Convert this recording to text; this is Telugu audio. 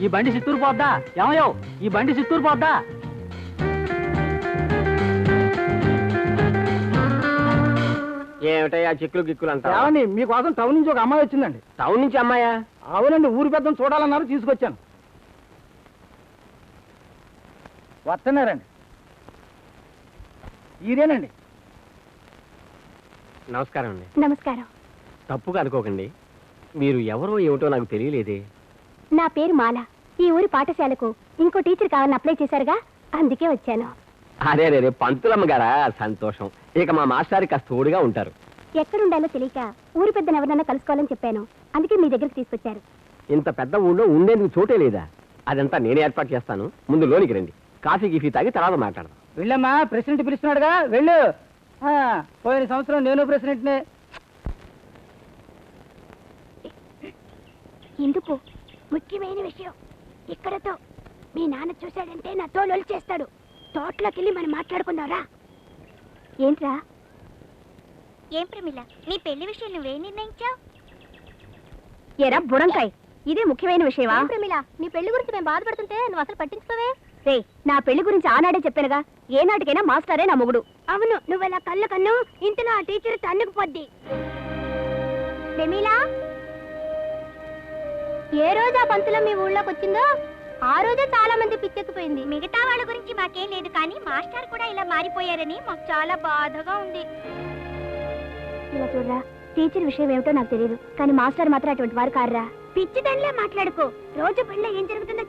ఈ బండి చిత్తూరు పోద్దా? ఏమయ్యో ఈ బండి చిత్తూరు పోద్దా? ఏమిటయ్యా చిక్కులు గిక్కులు ఏమండి మీకోసం టౌన్ నుంచి ఒక అమ్మాయి వచ్చిందండి. టౌన్ నుంచి అమ్మాయా? అవునండి ఊరి పెద్దను చూడాలన్నారు తీసుకొచ్చాను. వస్తున్నారండి. ఈరేనండి. నమస్కారం అండి. నమస్కారం. తప్పుగా అనుకోకండి. మీరు ఎవరో ఏమిటో నాకు తెలియలేదే. నా పేరు మాల. ఈ ఊరి పాఠశాలకు ఇంకో టీచర్ కావాలని అప్లై చేశారుగా? అందుకే వచ్చాను. అదే అదే పంతులమ్మ గారా? సంతోషం. ఇక మా మాస్టారి కాస్త తోడుగా ఉంటారు. ఎక్కడుండాలో తెలియక ఊరి పెద్దను ఎవరినైనా కలుసుకోవాలని చెప్పాను. అందుకే మీ దగ్గరికి తీసుకొచ్చారు. ఇంత పెద్ద ఊళ్ళో ఉండేందుకు చోటే లేదా? అదంతా నేనే ఏర్పాటు చేస్తాను. ముందు లోనికి రండి. కాఫీ గిఫీ తాగి తర్వాత మాట్లాడదాం. వెళ్ళమ్మా ప్రెసిడెంట్ పిలుస్తున్నాడుగా. వెళ్ళు. ఆ, పోయిన సంవత్సరం నేను ప్రెసిడెంట్నే. ఎందుకు? ముఖ్యమైన విషయం. ఇక్కడతో. మీ నాన్న చూశాడంటే నా తోలు చేస్తాడు తోటలోకి వెళ్ళి మనం మాట్లాడుకుందాంరా ఏంట్రా? ఏం ప్రమిళ నీ పెళ్ళి విషయం నువ్వేం నిర్ణయించావు? ఎరా బుడంకాయ్. ఇదే ముఖ్యమైన విషయమా? ప్రమిళ నీ పెళ్ళి గురించి మేము బాధపడుతుంటే నువ్వు అసలు పట్టించుకోవే? రే నా పెళ్ళి గురించి ఆనాడే చెప్పానుగా. ఏ నాటికైనా మాస్టరే నా మొగుడు. అవును నువ్వెలా కళ్ళు కన్ను ఇంతలో ఆ టీచర్ తన్నుకు పొద్ది ప్రమీల? ఏ రోజు ఆ పంతులం మీ ఊళ్ళోకి వచ్చిందో ఆ రోజే చాలా మంది పిచ్చెక్కిపోయింది. మిగతా వాళ్ళ గురించి మాకేం లేదు కానీ మాస్టర్ కూడా ఇలా మారిపోయారని మాకు చాలా బాధగా ఉంది. ఇలా చూడరా టీచర్ విషయం ఏమిటో నాకు తెలియదు కానీ మాస్టర్ మాత్రం అటువంటి వారు కారురా పిచ్చిదానిలా మాట్లాడుకో. రోజు పనిలో ఏం జరుగుతుందో